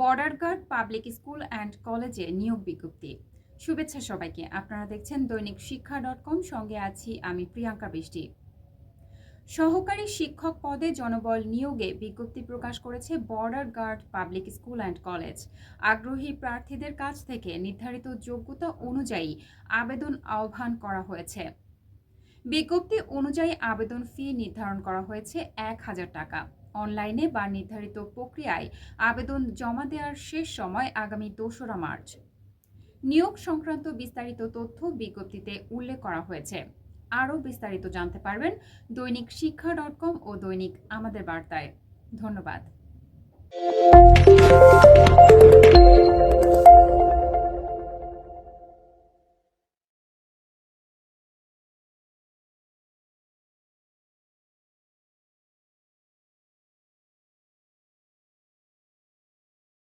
Border guard, public school and কলেজে নিয়োগ বিজ্ঞপ্তি। শুভেচ্ছা সবাইকে। আপনারা দেখছেন দৈনিক শিক্ষা ডট কম। সঙ্গে আছি আমি প্রিয়াঙ্কা বৃষ্টি। সহকারী শিক্ষক পদে জনবল নিয়োগে বিজ্ঞপ্তি প্রকাশ করেছে border guard, public school and college. আগ্রহী প্রার্থীদের কাছ থেকে নির্ধারিত যোগ্যতা অনুযায়ী আবেদন আহ্বান করা হয়েছে। বিজ্ঞপ্তি অনুযায়ী আবেদন ফি নির্ধারণ করা হয়েছে এক হাজার টাকা। অনলাইনে বা নির্ধারিত প্রক্রিয়ায় আবেদন জমা দেওয়ার শেষ সময় আগামী দোসরা মার্চ। নিয়োগ সংক্রান্ত বিস্তারিত তথ্য বিজ্ঞপ্তিতে উল্লেখ করা হয়েছে। আরও বিস্তারিত জানতে পারবেন দৈনিক শিক্ষা ডট কম ও দৈনিক আমাদের বার্তায়। ধন্যবাদ।